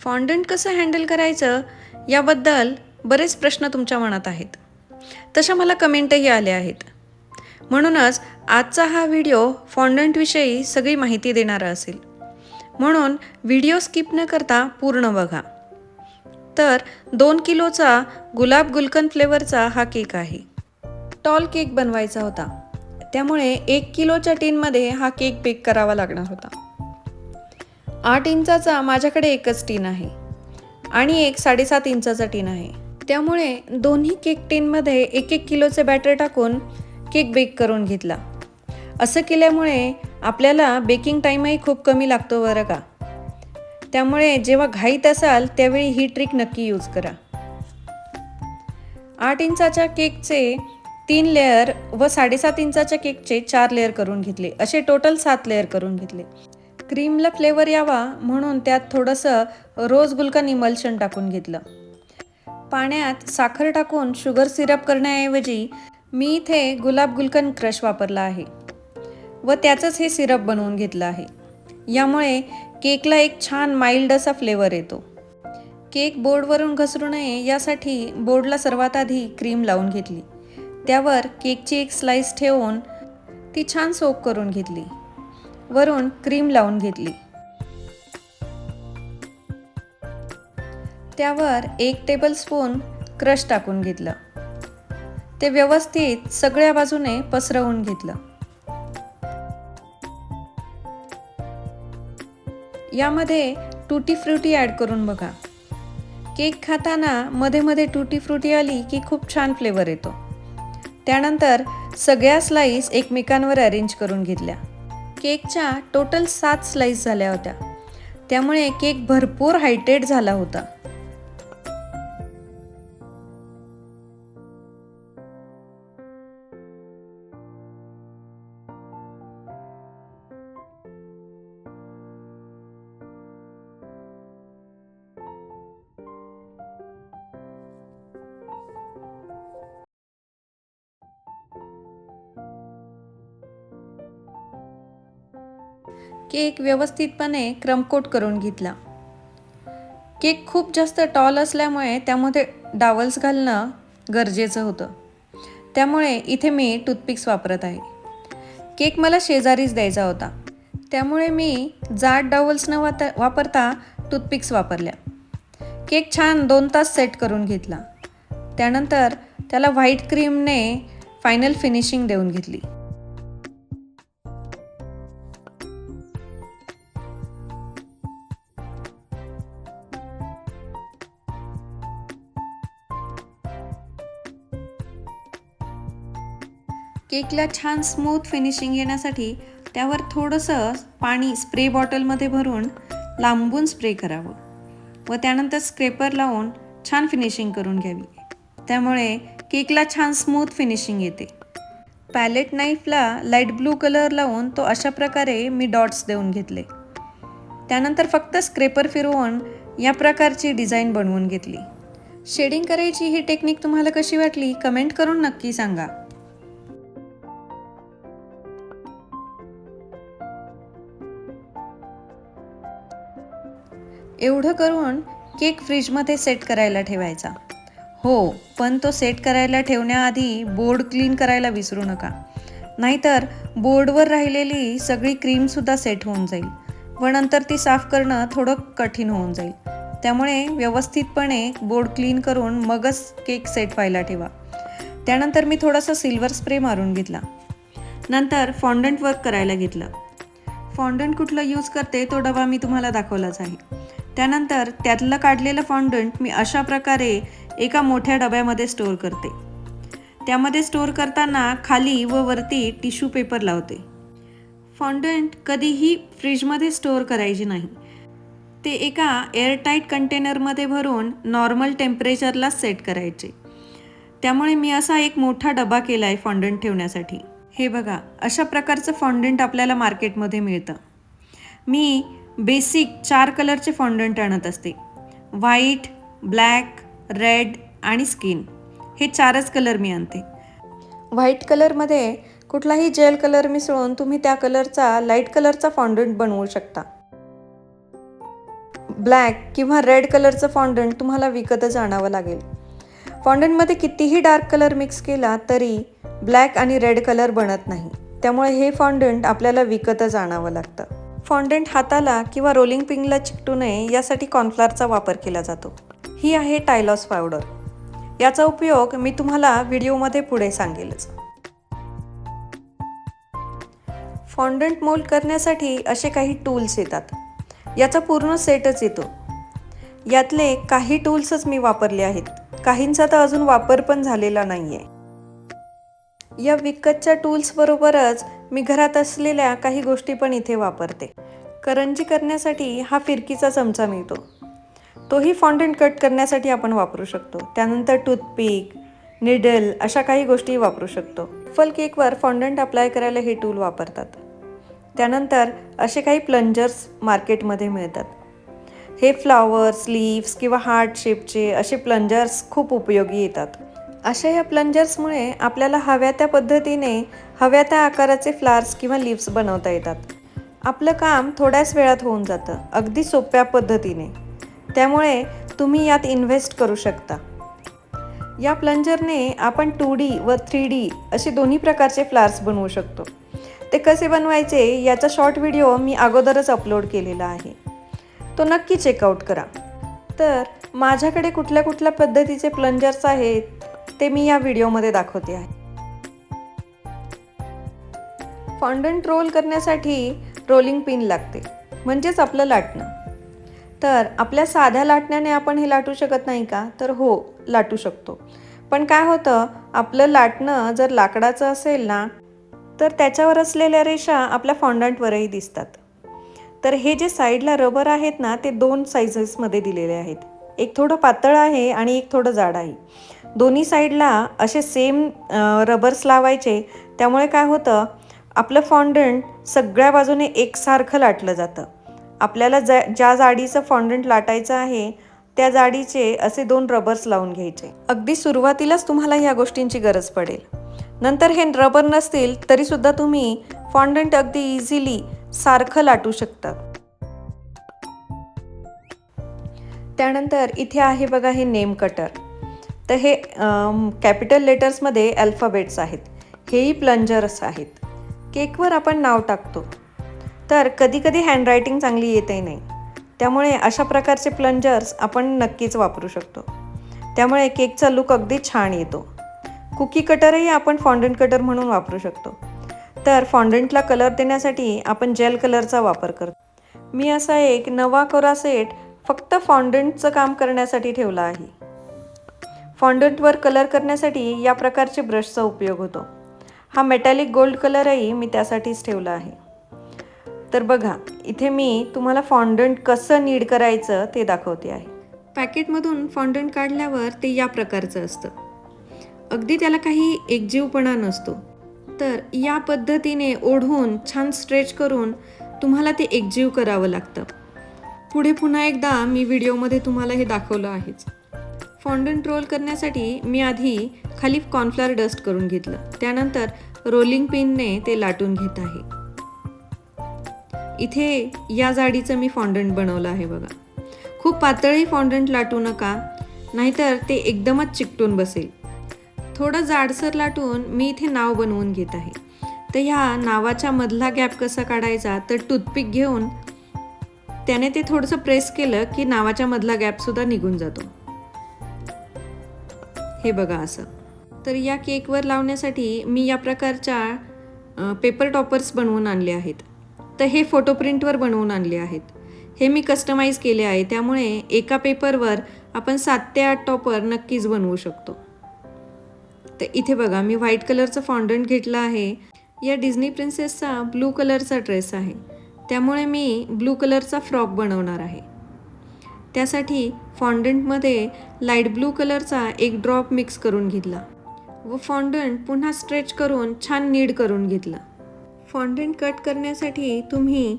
Fondant कसं handle करायचं याबद्दल बरेच प्रश्न तुमच्या मनात आहेत. तशा मला कमेंटही आल्या आहेत. म्हणूनच आजचा हा व्हिडिओ फॉन्डंटविषयी सगळी माहिती देणारा असेल. म्हणून व्हिडिओ स्किप न करता पूर्ण बघा. तर दोन किलोचा गुलाब गुलकंद फ्लेवरचा हा केक आहे. टॉल केक बनवायचा होता. त्यामुळे एक किलोच्या टीनमध्ये हा केक बेक करावा लागणार होता. आठ इंचाचा माझ्याकडे एकच टीन आहे आणि एक साडेसात इंचाचा टीन आहे. त्यामुळे दोन्ही केक टीनमध्ये एक एक किलोचे बॅटर टाकून केक बेक करून घेतला. असं केल्यामुळे आपल्याला बेकिंग टाईमही खूप कमी लागतो बरं का? त्यामुळे जेव्हा घाईत असाल त्यावेळी ही ट्रिक नक्की यूज करा. आठ इंचाच्या केकचे तीन लेअर व साडेसात इंचाच्या केकचे चार लेअर करून घेतले. असे टोटल सात लेअर करून घेतले. क्रीमला फ्लेवर यावा म्हणून त्यात थोडंसं रोज गुलकन इमल्शन टाकून घेतलं. पाण्यात साखर टाकून शुगर सिरप करण्याऐवजी मी इथे गुलाब गुलकन क्रश वापरला आहे व त्याचंच हे सिरप बनवून घेतलं आहे. यामुळे केकला एक छान माइल्ड असा फ्लेवर येतो. केक बोर्डवरून घसरू नये यासाठी बोर्डला सर्वात आधी क्रीम लावून घेतली. त्यावर केकची एक स्लाईस ठेवून ती छान सोप करून घेतली. वरून क्रीम लावून घेतली. त्यावर एक टेबलस्पून क्रश टाकून घेतलं. ते व्यवस्थित सगळ्या बाजूने पसरवून घेतलं. यामध्ये टूटी फ्रुटी ॲड करून बघा. केक खाताना मध्ये मध्ये टुटी फ्रुटी आली की खूप छान फ्लेवर येतो. त्यानंतर सगळ्या स्लाईस एकमेकांवर अरेंज करून घेतल्या. केकच्या टोटल सात स्लाईस झाल्या होत्या. त्यामुळे केक भरपूर हायटेड झाला होता. केक व्यवस्थितपणे क्रमकोट करून घेतला. केक खूप जास्त टॉल असल्यामुळे त्यामध्ये डावल्स घालणं गरजेचं होतं. त्यामुळे इथे मी टूथपिक्स वापरत आहे. केक मला शेजारीच द्यायचा होता. त्यामुळे मी जाड डावल्स न वाता वापरता टूथपिक्स वापरल्या. केक छान दोन तास सेट करून घेतला. त्यानंतर त्याला व्हाईट क्रीमने फायनल फिनिशिंग देऊन घेतली. केकला छान स्मूथ फिनिशिंग येण्यासाठी त्यावर थोडंसं पाणी स्प्रे बॉटलमध्ये भरून लांबून स्प्रे करावं व त्यानंतर स्क्रेपर लावून छान फिनिशिंग करून घ्यावी. त्यामुळे केकला छान स्मूथ फिनिशिंग येते. पॅलेट नाईफला लाइट ब्लू कलर लावून तो अशा प्रकारे मी डॉट्स देऊन घेतले. त्यानंतर फक्त स्क्रेपर फिरवून या प्रकारची डिझाईन बनवून घेतली. शेडिंग करायची ही टेक्निक तुम्हाला कशी वाटली? कमेंट करून नक्की सांगा. एवढं करून केक फ्रीजमध्ये सेट करायला ठेवायचा. हो पण तो सेट करायला ठेवण्याआधी बोर्ड क्लीन करायला विसरू नका. नाहीतर बोर्डवर राहिलेली सगळी क्रीमसुद्धा सेट होऊन जाईल व नंतर ती साफ करणं थोडं कठीण होऊन जाईल. त्यामुळे व्यवस्थितपणे बोर्ड क्लीन करून मगच केक सेट व्हायला ठेवा. त्यानंतर मी थोडासा सिल्वर स्प्रे मारून घेतला. नंतर फॉन्डंट वर्क करायला घेतलं. फॉन्डंट कुठलं यूज करते तो डबा मी तुम्हाला दाखवलाच आहे. त्यानंतर त्यातलं काढलेलं फॉन्डंट मी अशा प्रकारे एका मोठ्या डब्यामध्ये स्टोअर करते. त्यामध्ये स्टोअर करताना खाली व वरती टिश्यू पेपर लावते. फॉन्डंट कधीही फ्रीजमध्ये स्टोअर करायची नाही. ते एका एअरटाईट कंटेनरमध्ये भरून नॉर्मल टेम्परेचरला सेट करायचे. त्यामुळे मी असा एक मोठा डबा केला आहे फॉन्डंट ठेवण्यासाठी. हे बघा अशा प्रकारचं फॉन्डंट आपल्याला मार्केटमध्ये मिळतं. मी बेसिक चार कलरचे फॉन्डंट आणत असते. व्हाईट ब्लॅक रेड आणि स्किन हे चारच कलर मी आणते. व्हाईट कलरमध्ये कुठलाही जेल कलर मिसळून तुम्ही त्या कलरचा लाइट कलरचा फॉन्डंट बनवू शकता. ब्लॅक किंवा रेड कलरचं फॉन्डंट तुम्हाला विकतच आणावं लागेल. फॉन्डंटमध्ये कितीही डार्क कलर मिक्स केला तरी ब्लॅक आणि रेड कलर बनत नाही. त्यामुळे हे फॉन्डंट आपल्याला विकतच आणावं लागतं. फॉन्डंट हाताला किंवा रोलिंग पिंगला चिकटू नये यासाठी कॉर्नफ्लॉरचा वापर केला जातो. ही आहे टायलॉस पावडर. याचा उपयोग मी तुम्हाला व्हिडिओमध्ये पुढे सांगेलच. फॉन्डंट मोल्ड करण्यासाठी असे काही टूल्स येतात. याचा पूर्ण सेटच येतो. यातले काही टूल्सच मी वापरले आहेत. काहींचा तर अजून वापर पण झालेला नाही आहे या विकतच्या टूल्सबरोबरच मी घरात असलेल्या काही गोष्टी पण इथे वापरते. करंजी करण्यासाठी हा फिरकीचा चमचा मिळतो. तोही फॉन्डंट कट करण्यासाठी आपण वापरू शकतो. त्यानंतर टूथपिक निडल अशा काही गोष्टी वापरू शकतो. फल केकवर फॉन्डंट अप्लाय करायला हे टूल वापरतात. त्यानंतर असे काही प्लंजर्स मार्केटमध्ये मिळतात. हे फ्लावर्स लीव्स किंवा हार्ट शेपचे असे प्लंजर्स खूप उपयोगी येतात. अशा या प्लंजर्समुळे आपल्याला हव्या त्या पद्धतीने हव्या त्या आकाराचे फ्लार्स किंवा लिप्स बनवता येतात. आपलं काम थोड्याच वेळात होऊन जातं अगदी सोप्या पद्धतीने. त्यामुळे तुम्ही यात इन्व्हेस्ट करू शकता. या प्लंजरने आपण टू डी व थ्री डी असे दोन्ही प्रकारचे फ्लार्स बनवू शकतो. ते कसे बनवायचे याचा शॉर्ट व्हिडिओ मी अगोदरच अपलोड केलेला आहे. तो नक्की चेकआउट करा. तर माझ्याकडे कुठल्या कुठल्या पद्धतीचे प्लंजर्स आहेत? ते मी या व्हिडिओमध्ये दाखवते आहे. फॉन्डंट रोल करण्यासाठी रोलिंग पिन लागते. म्हणजेच आपलं लाटणं. तर आपल्या साध्या लाटण्याने आपण हे लाटू शकत नाही का? तर हो लाटू शकतो. पण काय होतं आपलं लाटणं जर लाकडाचं असेल ना तर त्याच्यावर असलेल्या रेषा आपल्या फॉन्डंटवरही दिसतात. तर हे जे साईडला रबर आहेत ना ते दोन साईजेसमध्ये दिलेले आहेत. एक थोडं पातळ आहे आणि एक थोडं जाड आहे. दोन्ही साईडला असे सेम रबर्स लावायचे. त्यामुळे काय होतं आपलं फॉन्डंट सगळ्या बाजूने एकसारखं लाटलं जातं. आपल्याला ज्या ज्या जाडीचं फॉन्डंट लाटायचं आहे त्या जाडीचे असे दोन रबर्स लावून घ्यायचे. अगदी सुरुवातीलाच तुम्हाला ह्या गोष्टींची गरज पडेल. नंतर हे रबर नसतील तरीसुद्धा तुम्ही फॉन्डंट अगदी इझिली सारखं लाटू शकता त्यानंतर इथे आहे बघा हे नेम कटर. तर हे कॅपिटल लेटर्समध्ये अल्फाबेट्स आहेत. हेही प्लंजर्स आहेत. केकवर आपण नाव टाकतो. तर कधी कधी हँडरायटिंग चांगली येतही नाही. त्यामुळे अशा प्रकारचे प्लंजर्स आपण नक्कीच वापरू शकतो. त्यामुळे केकचा लुक अगदी छान येतो. कुकी कटरही आपण फॉन्डंट कटर म्हणून वापरू शकतो. तर फॉन्डंटला कलर देण्यासाठी आपण जेल कलरचा वापर करतो. मी असा एक नवा कोरा सेट फक्त फॉन्डंटचं काम करण्यासाठी ठेवला आहे. फॉन्डंटवर कलर करण्यासाठी या प्रकारचे ब्रशचा उपयोग होतो. हा मेटॅलिक गोल्ड कलरही मी त्यासाठीच ठेवला आहे. तर बघा इथे मी तुम्हाला फॉन्डंट कसं नीड करायचं ते दाखवते आहे. पॅकेटमधून फॉन्डंट काढल्यावर ते या प्रकारचं असतं. अगदी त्याला काही एकजीवपणा नसतो. तर या पद्धतीने ओढून छान स्ट्रेच करून तुम्हाला ते एकजीव करावं लागतं. पुढे पुन्हा एकदा मी व्हिडिओमध्ये तुम्हाला हे दाखवलं आहेच. फॉन्डंट रोल करण्यासाठी मी आधी खाली कॉर्नफ्लॉर डस्ट करून घेतलं. त्यानंतर रोलिंग पिनने ते लाटून घेत आहे. इथे या जाडीचं मी फॉन्डंट बनवलं आहे बघा. खूप पातळही फॉन्डंट लाटू नका नाहीतर ते एकदमच चिकटून बसेल. थोडं जाडसर लाटून मी इथे नाव बनवून घेत आहे. तर ह्या नावाच्या मधला गॅप कसा काढायचा तर टूथपिक घेऊन त्याने ते थोडंसं प्रेस केलं की नावाच्या मधला गॅपसुद्धा निघून जातो. हे बघा असं. तर या केकवर लावण्यासाठी मी या प्रकारच्या पेपर टॉपर्स बनवून आणले आहेत. तर हे फोटो प्रिंटवर बनवून आणले आहेत. हे मी कस्टमाइज केले आहे. त्यामुळे एका पेपरवर आपण सात ते आठ टॉपर नक्कीच बनवू शकतो. तर इथे बघा मी व्हाईट कलरचं फॉन्डंट घेतलं आहे. या डिझनी प्रिन्सेसचा ब्लू कलरचा ड्रेस आहे. त्यामुळे मी ब्लू कलरचा फ्रॉक बनवणार आहे. त्यासाठी फॉन्डंटमध्ये लाइट ब्लू कलरचा एक ड्रॉप मिक्स करून घेतला व फॉन्डंट पुन्हा स्ट्रेच करून छान नीड करून घेतला. फॉन्डंट कट करण्यासाठी तुम्ही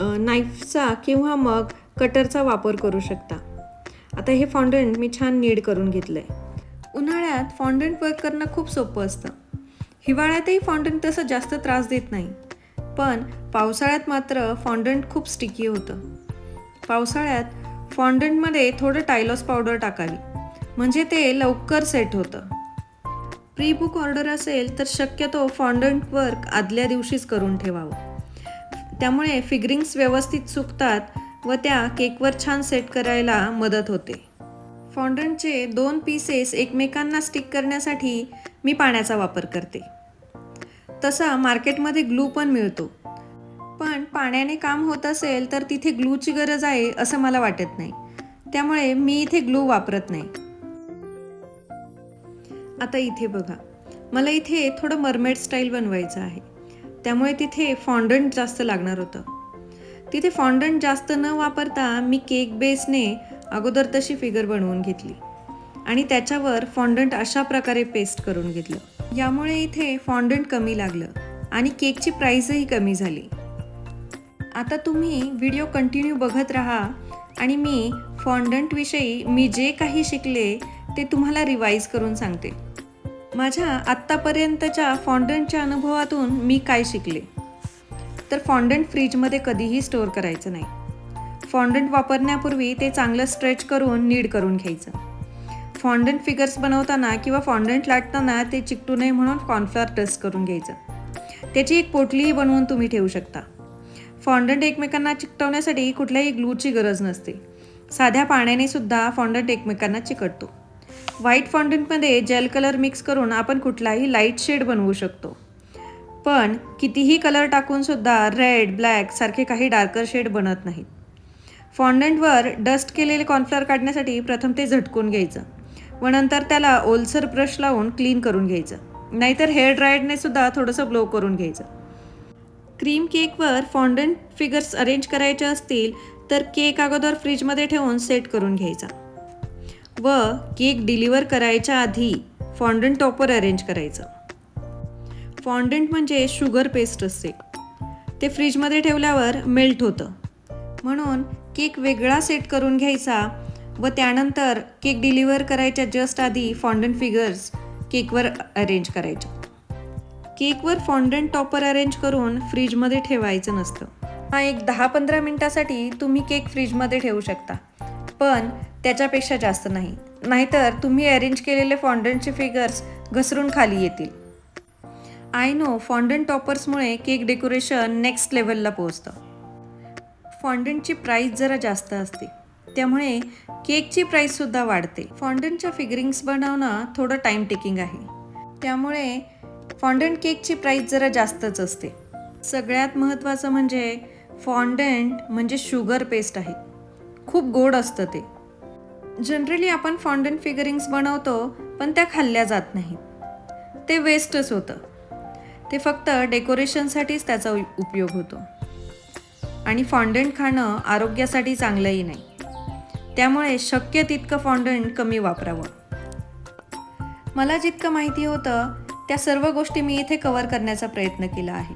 नाईफचा किंवा मग कटरचा वापर करू शकता. आता हे फॉन्डंट मी छान नीड करून घेतलं आहे उन्हाळ्यात फॉन्डंट वर्क करणं खूप सोपं असतं. हिवाळ्यातही फॉन्डंट तसं जास्त त्रास देत नाही. पण पावसाळ्यात मात्र फॉन्डंट खूप स्टिकी होतं. पावसाळ्यात फॉन्डंटमध्ये थोडं टायलॉस पावडर टाकावी. म्हणजे ते लवकर सेट होतं. प्री बुक ऑर्डर असेल तर शक्यतो फॉन्डंट वर्क आदल्या दिवशीच करून ठेवावं. त्यामुळे फिगरिंग्स व्यवस्थित सुकतात व त्या केकवर छान सेट करायला मदत होते. फॉन्डंटचे दोन पीसेस एकमेकांना स्टिक करण्यासाठी मी पाण्याचा वापर करते. तसा मार्केटमध्ये ग्लू पण मिळतो. पण पाण्याने काम होत असेल तर तिथे ग्लूची गरज आहे असं मला वाटत नाही. त्यामुळे मी इथे ग्लू वापरत नाही. आता इथे बघा. मला इथे थोडं मरमेड स्टाईल बनवायचं आहे. त्यामुळे तिथे फॉन्डंट जास्त लागणार होतं. तिथे फॉन्डंट जास्त न वापरता मी केक बेसने अगोदर तशी फिगर बनवून घेतली. आणि त्याच्यावर फॉन्डंट अशा प्रकारे पेस्ट करून घेतलं. यामुळे इथे फॉन्डंट कमी लागलं आणि केकची प्राईसही कमी झाली. आता तुम्ही व्हिडिओ कंटिन्यू बघत राहा आणि मी फॉन्डंटविषयी मी जे काही शिकले ते तुम्हाला रिवाईज करून सांगते. माझ्या आत्तापर्यंतच्या फॉन्डंटच्या अनुभवातून मी काय शिकले? तर फॉन्डंट फ्रीजमध्ये कधीही स्टोअर करायचं नाही. फॉन्डंट वापरण्यापूर्वी ते चांगलं स्ट्रेच करून नीड करून घ्यायचं. फॉन्डंट फिगर्स बनवताना किंवा फॉन्डंट लाटताना ते चिकटू नये म्हणून कॉर्नफ्लॉर डस्ट करून घ्यायचं. त्याची एक पोटलीही बनवून तुम्ही ठेवू शकता. फॉन्डंट एकमेकांना चिकटवण्यासाठी कुठल्याही ग्लूची गरज नसते. साध्या पाण्याने सुद्धा फॉन्डंट एकमेकांना चिकटतो. व्हाईट फॉन्डंटमध्ये जेल कलर मिक्स करून आपण कुठलाही लाइट शेड बनवू शकतो. पण कितीही कलर टाकूनसुद्धा रेड ब्लॅक सारखे काही डार्कर शेड बनत नाहीत. फॉन्डंटवर डस्ट केलेले कॉर्नफ्लॉर काढण्यासाठी प्रथम ते झटकून घ्यायचं. व नंतर त्याला ओलसर ब्रश लावून क्लीन करून घ्यायचं. नाहीतर हेअर ड्रायरने सुद्धा थोडंसं ब्लो करून घ्यायचं. क्रीम केकवर फॉन्डंट फिगर्स अरेंज करायचे असतील तर केक अगोदर फ्रीजमध्ये ठेवून सेट करून घ्यायचा. व केक डिलिव्हर करायच्या आधी फॉन्डंट टॉपर अरेंज करायचं. फॉन्डंट म्हणजे शुगर पेस्ट असते. ते फ्रीजमध्ये ठेवल्यावर मेल्ट होतं. म्हणून केक वेगळा सेट करून घ्यायचा व त्यानंतर केक डिलिव्हर करायच्या जस्ट आधी फॉन्डंट फिगर्स केकवर अरेंज करायचे केकवर फॉन्डंट टॉपर अरेंज करून फ्रीजमध्ये ठेवायचं नसतं. हा एक दहा पंधरा मिनटासाठी तुम्ही केक फ्रीजमध्ये ठेवू शकता. पण त्याच्यापेक्षा जास्त नाही. नाहीतर तुम्ही अरेंज केलेले फॉन्डंटचे फिगर्स घसरून खाली येतील. आय नो फॉन्डंट टॉपर्समुळे केक डेकोरेशन नेक्स्ट लेवलला पोहोचतं. फॉन्डंटची प्राईस जरा जास्त असते. त्यामुळे केकची प्राईससुद्धा वाढते. फॉन्डंटच्या फिगरिंग्स बनवणं थोडं टाईम टेकिंग आहे. त्यामुळे फॉन्डंट केकची प्राईस जरा जास्तच असते. सगळ्यात महत्त्वाचं म्हणजे फॉन्डंट म्हणजे शुगर पेस्ट आहे. खूप गोड असतं ते. जनरली आपण फॉन्डंट फिगरिंग्स बनवतो पण त्या खाल्ल्या जात नाहीत. ते वेस्टच होतं. ते फक्त डेकोरेशनसाठीच त्याचा उपयोग होतो. आणि फॉन्डंट खाणं आरोग्यासाठी चांगलंही नाही. त्यामुळे शक्य तितकं फॉन्डंट कमी वापरावं. मला जितकं माहिती होतं त्या सर्व गोष्टी मी इथे कव्हर करण्याचा प्रयत्न केला आहे.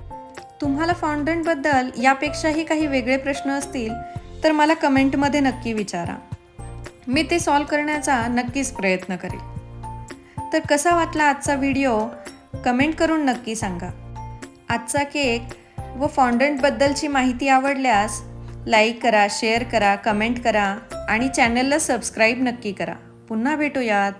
तुम्हाला फाउंडंटबद्दल यापेक्षाही काही वेगळे प्रश्न असतील तर मला कमेंटमध्ये नक्की विचारा. मी ते सॉल्व करण्याचा नक्कीच प्रयत्न करेल. तर कसा वाटला आजचा व्हिडिओ कमेंट करून नक्की सांगा. आजचा केक व फॉन्डंटबद्दलची माहिती आवडल्यास लाईक करा शेअर करा कमेंट करा आणि चॅनलला सबस्क्राईब नक्की करा. पुन्हा भेटूयात.